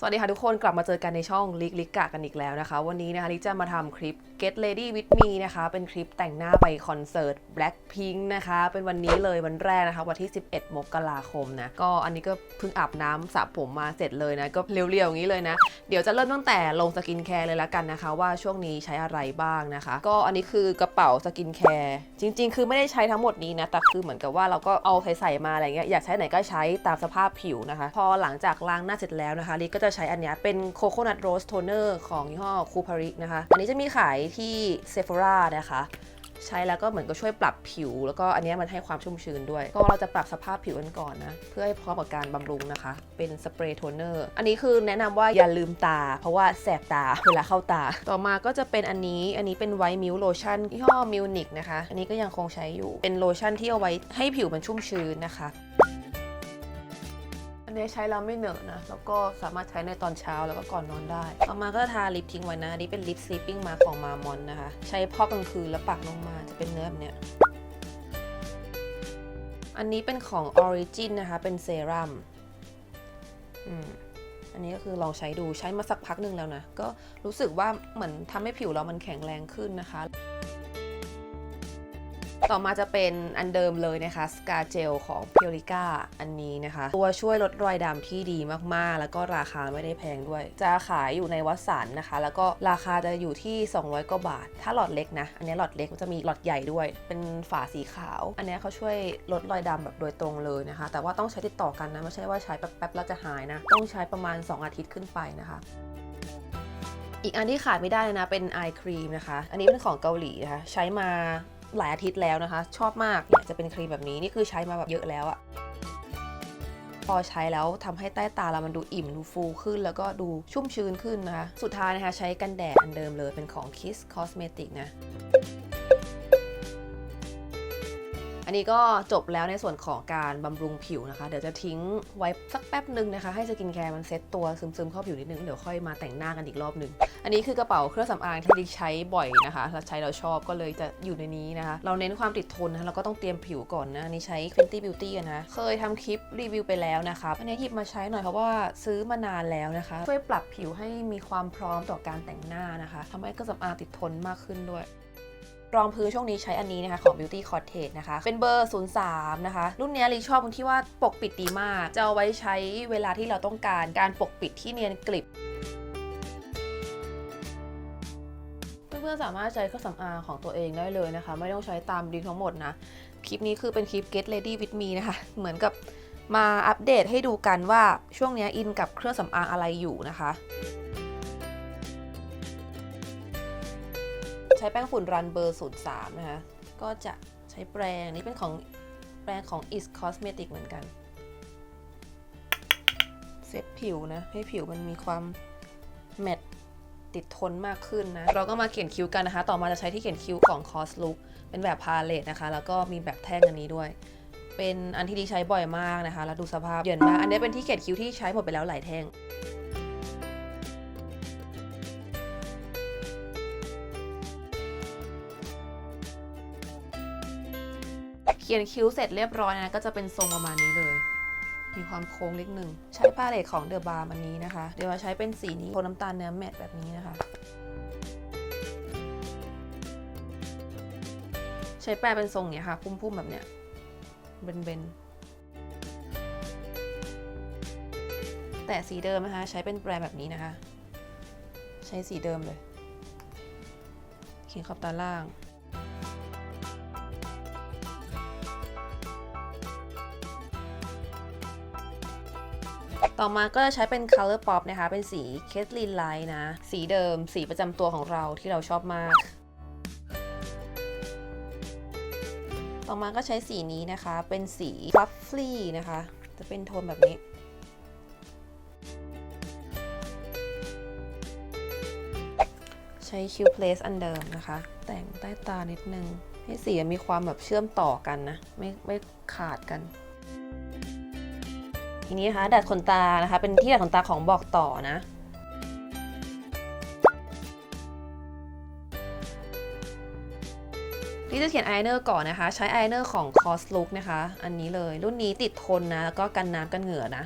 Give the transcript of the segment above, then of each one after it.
สวัสดีค่ะทุกคนกลับมาเจอกันในช่องลิกลิกกะกันอีกแล้วนะคะ วันนี้นะคะลิกจะมาทำคลิป Get Ready with Me นะคะ เป็นคลิปแต่งหน้าไปคอนเสิร์ต Blackpink นะคะ เป็นวันนี้เลยวันแรกนะคะ วันที่ 11 มกราคมนะก็อันนี้ก็เพิ่งอาบน้ำสระผมมาเสร็จเลยนะ ก็เรียวๆอย่างนี้เลยนะ เดี๋ยวจะเริ่มตั้งแต่ลงสกินแคร์เลยละกันนะคะ ว่าช่วงนี้ใช้อะไรบ้างนะคะ ก็อันนี้คือกระเป๋าสกินแคร์จริง ๆ คือไม่ได้ใช้ทั้งหมดนี้นะแต่คือเหมือนกับว่าเราก็เอาใส่ๆมาอะไรเงี้ยอยากใช้ไหนก็ใช้ตามสภาพผิวนะคะ พอหลังจากล้างหน้าเสร็จแล้วนะคะลิก็จะใช้อันนี้เป็นโคโคนัทโรสโทนเนอร์ของยี่ห้อคูพารินะคะ อันนี้จะมีขายที่เซฟ h o รานะคะใช้แล้วก็เหมือนก็ช่วยปรับผิว แล้วก็อันนี้มันให้ความชุ่มชื้นด้วย ก็เราจะปรับสภาพผิวกันก่อนนะ เพื่อให้พร้อมกับการบำรุงนะคะ เป็นสเปรย์โทนเนอร์อันนี้คือแนะนำว่าอย่าลืมตา เพราะว่าแสบตาเวลาเข้าตา ต่อมาก็จะเป็นอันนี้อันนี้เป็นไวท์มิลโลชั่นยี่ห้อมิวนิกนะคะ อันนี้ก็ยังคงใช้อยู่เป็นโลชั่นที่เอาไว้ให้ผิวมันชุ่มชื้นนะคะ อันนี้ใช้แล้วไม่เหนอะนะ แล้วก็สามารถใช้ในตอนเช้าแล้วก็ก่อนนอนได้ ต่อมาก็ทาลิปทิ้งไว้นะนนี้เป็นลิป sleeping mask ของมามอนนะคะ ใช้พอกกลางคืนแล้วปักลงมาจะเป็นเนื้อแบบเนี้ยอันนี้เป็นของ Origin นะคะ เป็นเซรั่มอืมอันนี้ก็คือลองใช้ดูใช้มาสักพักหนึ่งแล้วนะ ก็รู้สึกว่าเหมือนทำให้ผิวเรามันแข็งแรงขึ้นนะคะ ต่อมาจะเป็นอันเดิมเลยนะคะสกาเจลของ p u r i c a อันนี้นะคะ ตัวช่วยลดรอยดำที่ดีมากๆ แล้วก็ราคาไม่ได้แพงด้วย จะขายอยู่ในวัดสันนะคะ แล้วก็ราคาจะอยู่ที่ 200กว่าบาท ถ้าหลอดเล็กนะ อันนี้หลอดเล็กมันจะมีหลอดใหญ่ด้วย เป็นฝาสีขาว อันนี้เขาช่วยลดรอยดำแบบโดยตรงเลยนะคะ แต่ว่าต้องใช้ติดต่อกันนะไม่ใช่ว่าใช้แป๊บๆแล้วจะหายนะ ต้องใช้ประมาณ 2 อาทิตย์ขึ้นไปนะคะอีกอันที่ขาดไม่ได้เลยนะ เป็นไอครีมนะคะ อันนี้เป็นของเกาหลีนะคะ ใช้มา หลายอาทิตย์แล้วนะคะ ชอบมากเนี่ยจะเป็นครีมแบบนี้นี่คือใช้มาแบบเยอะแล้วอะพอใช้แล้วทำให้ใต้ตาเรามันดูอิ่มดูฟูขึ้น แล้วก็ดูชุ่มชื้นขึ้นนะคะ สุดท้ายนะคะใช้กันแดดอันเดิมเลยเป็นของ Kiss Cosmetic นะ อันนี้ก็จบแล้วในส่วนของการบำรุงผิวนะคะ เดี๋ยวจะทิ้งไว้สักแป๊บหนึ่งนะคะ ให้สกินแคร์มันเซ็ตตัวซึมๆเข้าผิวนิดนึง เดี๋ยวค่อยมาแต่งหน้ากันอีกรอบหนึ่ง อันนี้คือกระเป๋าเครื่องสำอางที่ดิใช้บ่อยนะคะเราใช้เราชอบก็เลยจะอยู่ในนี้นะคะ เราเน้นความติดทนนะเราก็ต้องเตรียมผิวก่อนนะ อันนี้ใช้ Fenty Beauty อะนะเคยทำคลิปรีวิวไปแล้วนะคะอันนี้หยิบมาใช้หน่อยเพราะว่าซื้อมานานแล้วนะคะ ช่วยปรับผิวให้มีความพร้อมต่อการแต่งหน้านะคะทำให้เครื่องสำอางติดทนมากขึ้นด้วย รองพื้นช่วงนี้ใช้อันนี้นะคะ ของ Beauty Cottage นะคะ เป็นเบอร์ 03 นะคะ รุ่นนี้ลิชอบตรงที่ว่าปกปิดดีมาก จะเอาไว้ใช้เวลาที่เราต้องการการปกปิดที่เนียนกริบเพื่อนๆสามารถใช้เครื่องสำอางของตัวเองได้เลยนะคะ ไม่ต้องใช้ตามดีทั้งหมดนะ คลิปนี้คือเป็นคลิป Get Ready with me นะคะ เหมือนกับมาอัปเดตให้ดูกันว่าช่วงนี้อินกับเครื่องสำอางอะไรอยู่นะคะ ใช้แป้งฝุ่นรันเบอร์ 03 นะคะ ก็จะใช้แปรงนี้เป็นของแปรงของ Is Cosmetic เหมือนกัน เซตผิวนะ ให้ผิวมันมีความแมตติดทนมากขึ้นนะ เราก็มาเขียนคิ้วกันนะคะ ต่อมาจะใช้ที่เขียนคิ้วของ Cos Look เป็นแบบพาเลตนะคะ แล้วก็มีแบบแท่งอันนี้ด้วย เป็นอันที่ดีใช้บ่อยมากนะคะ แล้วดูสภาพเยินมาก อันนี้เป็นที่เขียนคิ้วที่ใช้หมดไปแล้วหลายแท่ง ขียนคิ้วเสร็จเรียบร้อยนะก็จะเป็นทรงประมาณนี้เลย มีความโค้งเล็กหนึ่ง ใช้พาเลตของเดอะบาร์อันนี้นะคะ เดี๋ยวใช้เป็นสีนี้โทนน้ำตาลเนื้อแมตแบบนี้นะคะ ใช้แปรงเป็นทรงเนี้ยค่ะ พุ่มๆแบบเนี้ยเบนๆแต่สีเดิมนะคะ ใช้เป็นแปรงแบบนี้นะคะ ใช้สีเดิมเลย เขียนขอบตาล่าง ต่อมาก็จะใช้เป็น Color Pop นะคะ เป็นสี c a t l i n Light นะ สีเดิม สีประจำตัวของเราที่เราชอบมาก ต่อมาก็ใช้สีนี้นะคะ เป็นสี Fluffy นะคะ จะเป็นโทนแบบนี้ใช้ Q Place อันเดิมนะคะ แต่งใต้ตานิดนึง ให้สีมีความแบบเชื่อมต่อกันนะ ไม่ไม่ขาดกัน ทีนี้นะคะ ดัดขนตานะคะ เป็นที่ดัดขนตาของบอกต่อนะนี่จะเขียนอายเนอร์ก่อนนะคะ ใช้อายเนอร์ของ Cos Look นะคะ อันนี้เลย รุ่นนี้ติดทนนะ แล้วก็กันน้ำกันเหงื่อนะ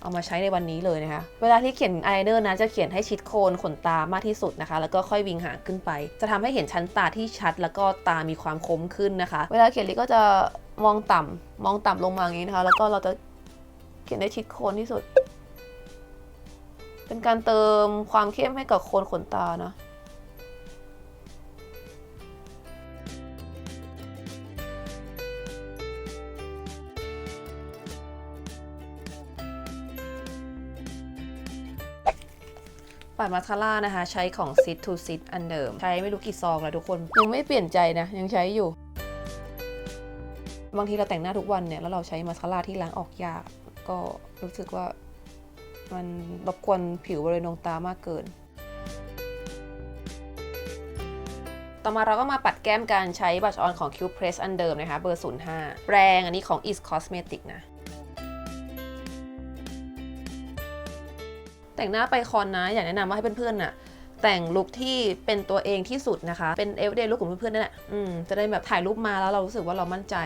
เอามาใช้ในวันนี้เลยนะคะ เวลาที่เขียนอายเนอร์นะจะเขียนให้ชิดโคนขนตามากที่สุดนะคะ แล้วก็ค่อยวิงหางขึ้นไป จะทำให้เห็นชั้นตาที่ชัด แล้วก็ตามีความคมขึ้นนะคะ เวลาเขียนลิปก็จะมองต่ำมองต่ำลงมาอย่างนี้นะคะ แล้วก็เราจะ เขียนได้ชิดโคนที่สุด เป็นการเติมความเข้มให้กับโคนขนตานะปัดมาสคาร่านะคะ ใช้ของ Sit to Sit อันเดิม ใช้ไม่รู้กี่ซองแล้วทุกคน ยังไม่เปลี่ยนใจนะ ยังใช้อยู่ บางทีเราแต่งหน้าทุกวันเนี่ย แล้วเราใช้มาสคาร่าที่ล้างออกยาก ก็รู้สึกว่ามันรบกวนผิวบริเวณดวงตามากเกิน ต่อมาเราก็มาปัดแก้มการใช้บัชออนของ Cube Press อันเดิมนะคะ เบอร์ 05 แปรงอันนี้ของ Is Cosmetic นะ แต่งหน้าไปคอนนะ อยากแนะนำว่าให้เพื่อนๆน่ะแต่งลุคที่เป็นตัวเองที่สุดนะคะ เป็น everyday look ของเพื่อนๆนั่นแหละอืมจะได้แบบถ่ายรูปมาแล้วเรารู้สึกว่าเรามั่นใจ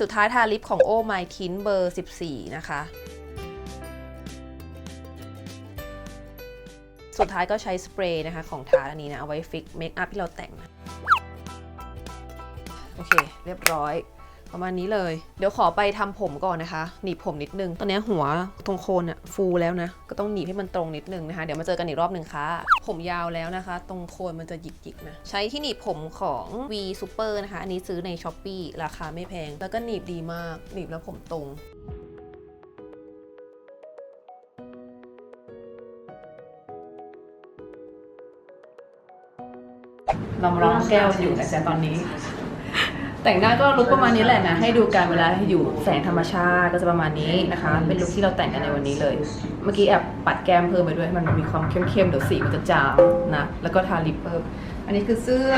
สุดท้ายทาลิปของโอไมทินเบอร์ 14 นะคะ สุดท้ายก็ใช้สเปรย์นะคะของทาอันนี้นะ เอาไว้ฟิกเมคอัพที่เราแต่งนะโอเค เรียบร้อย ประมาณนี้เลย เดี๋ยวขอไปทำผมก่อนนะคะ หนีบผมนิดนึง ตอนนี้หัวตรงโคนอะฟูแล้วนะ ก็ต้องหนีบให้มันตรงนิดนึงนะคะ เดี๋ยวมาเจอกันอีกรอบหนึ่งค่ะ ผมยาวแล้วนะคะ ตรงโคนมันจะหยิกๆนะ ใช้ที่หนีบผมของ V Super นะคะ อันนี้ซื้อใน s h อ p e e ราคาไม่แพง แล้วก็หนีบดีมาก หนีบแล้วผมตรงเรามาลองแก้วอยู่นะจ๊ะตอนนี้ แต่งหน้าก็ลุคประมาณนี้แหละนะ ให้ดูกันเวลาอยู่แสงธรรมชาติก็จะประมาณนี้นะคะ เป็นลุคที่เราแต่งกันในวันนี้เลย เมื่อกี้แอบปัดแก้มเพิ่มไปด้วย มันมีความเข้มๆเดี๋ยวสีมันจะจางนะ แล้วก็ทาลิปเพิ่ม อันนี้คือเสื้อ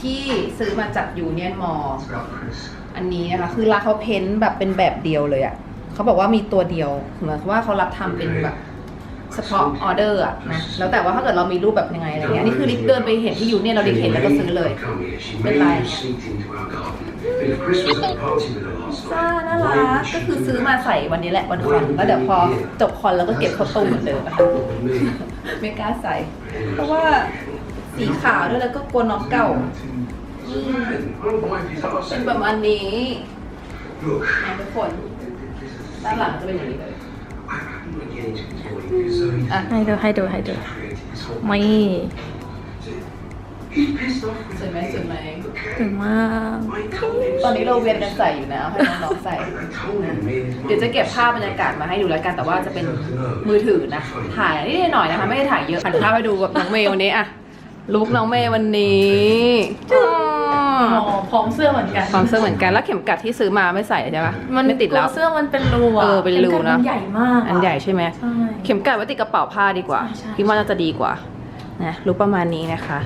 ที่ซื้อมาจากยูเนียนมอลอันนี้นะคะ คือราเขาเพ้นท์แบบเป็นแบบเดียวเลยอะ่ะเขาบอกว่ามีตัวเดียวเหมือนว่าเขารับทำเป็นแบบ เฉพาะออเดอร์อะนะแล้วแต่ว่าถ้าเกิดเรามีรูปแบบยังไงอะไรเงี้ยนี่คือลิฟเดินไปเห็นที่อยู่เนี่ยเราลิฟเห็นแล้วก็ซื้อเลย เป็นลายซ่าน่ารักก็คือซื้อมาใส่วันนี้แหละวันคอนแล้วเดี๋ยวพอจบคอนแล้วก็เก็บเข้าตู้เหมือนเดิมนะคะไม่กล้าใส่ เพราะว่าสีขาวด้วยแล้วก็กลัวน้องเก่าอืมเป็นประมาณนี้นะทุกคนด้านหลังจะเป็นอย่างนี้เลย อะให้ดูให้ดูให้ดูไม่สวยไหมสวยไหมถึงมากตอนนี้เราเวียนกันใส่อยู่นะเอาให้น้องๆใส่นะเดี๋ยวจะเก็บภาพบรรยากาศมาให้ดูแล้วกัน แต่ว่าจะเป็นมือถือนะ ถ่ายนิดหน่อยนะคะ ไม่ได้ถ่ายเยอะหันภาพไปดูกับน้องเมย์วันนี้อะลุกน้องเมย์วันนี้จ้า พร้อมเสื้อเหมือนกันความเสื้อเหมือนกันแล้วเข็มกัดที่ซื้อมาไม่ใส่ใช่ปะมันไม่ติดแล้วเสื้อมันเป็นรูอะเออเป็นรูนะข็มขัดมัใหญ่มากะอันใหญ่ใช่ไหมใช่ เข็มกัดไว้ติดกระเป๋าผ้าดีกว่าใช่ใช่พี่ว่าน่าจะดีกว่านะลุกประมาณนี้นะคะ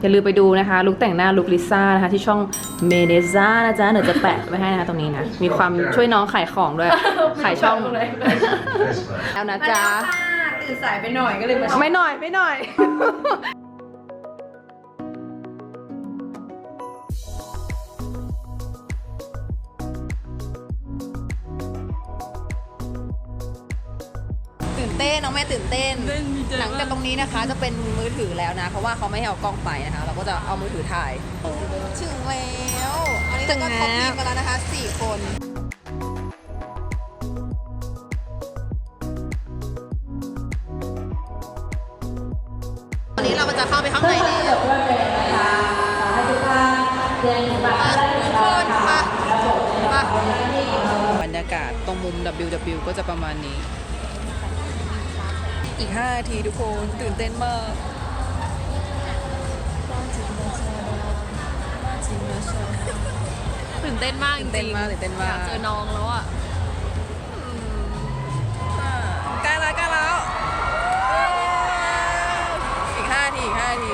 อย่าลืมไปดูนะคะลุกแต่งหน้าลุกลิซ่านะคะที่ช่องเมเนซ่านะจ๊ะเดี๋ยวจะแปะไว้ให้นะคะตรงนี้นะมีความช่วยน้องขายของด้วยขายช่องเลยแล้วนะจ๊ะ ตื่นสายไปหน่อยก็เลยมาไม่หน่อยไม่หน่อย เต้นน้องแม่ตื่นเต้นหลังจากตรงนี้นะคะจะเป็นมือถือแล้วนะ เพราะว่าเขาไม่ให้เอากล้องไปนะคะ เราก็จะเอามือถือถ่าย ถึงแล้วอันนี้เราก็ท็อปทีมกันแล้วนะคะสี่คนตอนนี้เราก็จะเข้าไปข้างในแล้วทุกคนมามาบรรยากาศตรงมุม WW ก็จะประมาณนี้ อีก5นาทีทุกคนตื่นเต้นมากตื่นเต้นมากจตื่นเต้นริงมากตื่นเต้นมากเจอน้องแล้วอะใกล้แล้วใกล้แล้วอีก5นาทีอีก5นาที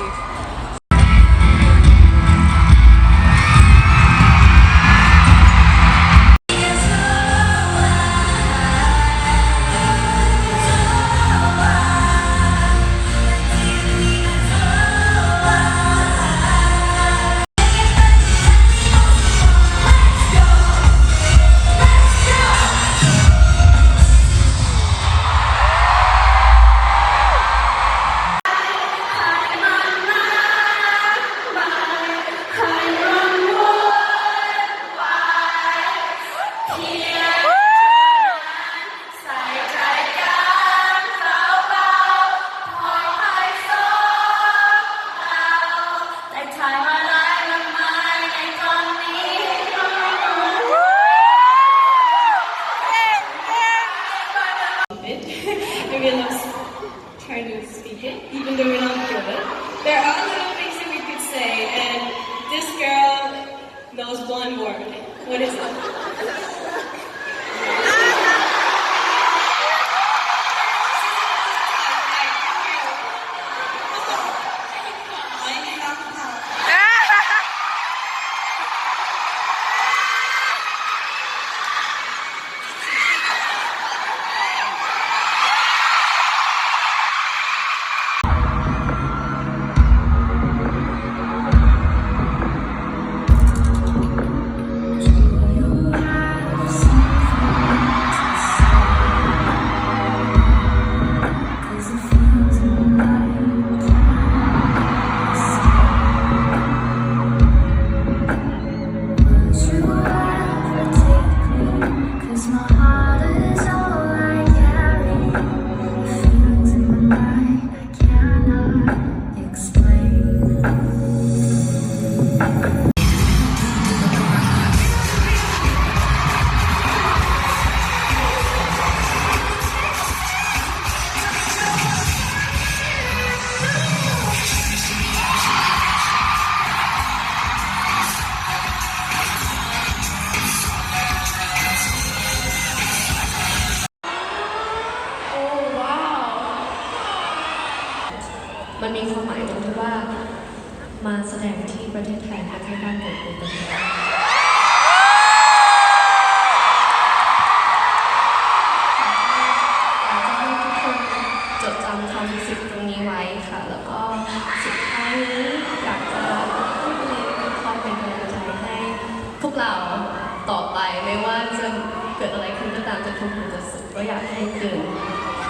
ก็อยากให้เดิน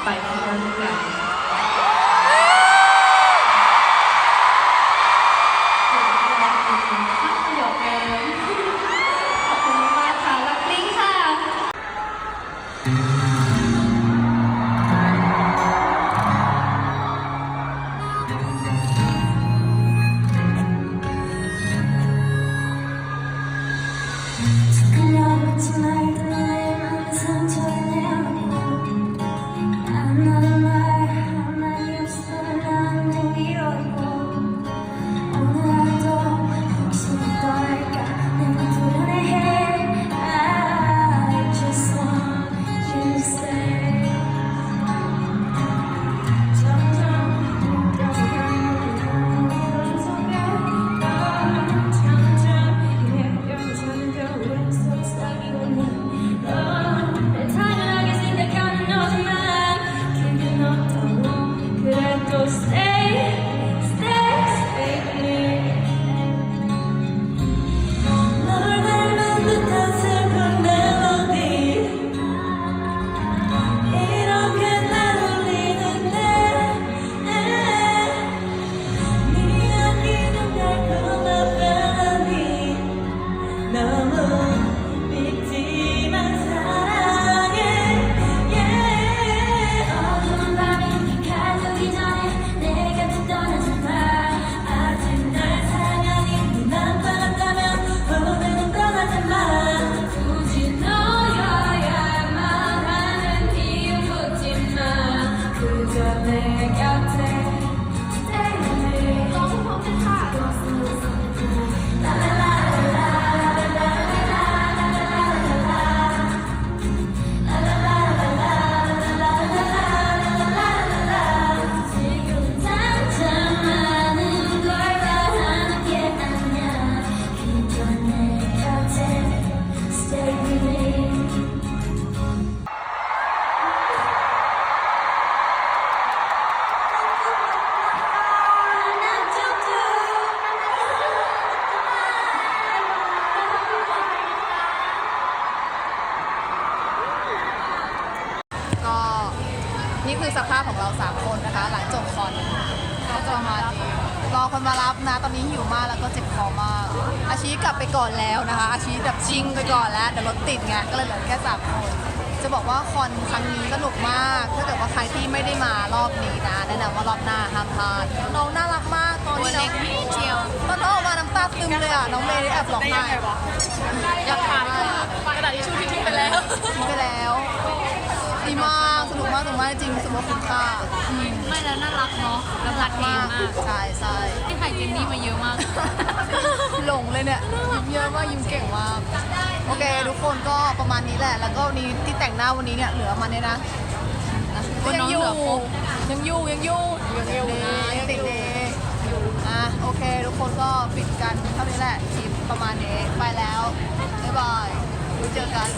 ไปข้างหน้าด้วยกัน Namah. นี่คือสภาพของเรา3คนนะคะ หลังจบคอนก็จะประมาณนี้รอคนมารับนะ ตอนนี้หิวมากแล้วก็เจ็บคอมาก อาชีกลับไปก่อนแล้วนะคะ อาชีแบบชิงไปก่อนแล้วแต่รถติดไงก็เลยเหลือแค่สามคน จะบอกว่าคอนครั้งนี้สนุกมาก ถ้าเกิดว่าใครที่ไม่ได้มารอบนี้นะแนะนำว่ารอบหน้าห้ามพลาดน้องน่ารักมากตอนที่น้องเชียวตอนน้องออกมาน้ำตาซึมเลยอะน้องเมย์ได้แอบร้องไห้อยากถ่ายกระดาษทิชชู่ที่ทิ้งไปแล้วทิ้งไปแล้วดีมาก สนุกมากสนุกมากจริงรู้สึกว่าคุ้มค่าอืมไม่แล้วน่ารักเนาะแล้วรักดีมากใช่ใช่ที่ถ่ายเจนนี่มาเยอะมาก หลงเลยเนี่ยเยอะมากยิ้มเก่งมากโอเค ทุกคนก็ประมาณนี้แหละ แล้วก็วันนี้ที่แต่งหน้าวันนี้เนี่ยเหลือมันเนี่ยนะก็ยังอยู่ยังอยู่ยังอยู่ยังอยู่ยังติดเลยอะโอเค ทุกคนก็ปิดกันเท่านี้แหละคลิปประมาณนี้ไปแล้วบ๊ายบายไว้เจอกัน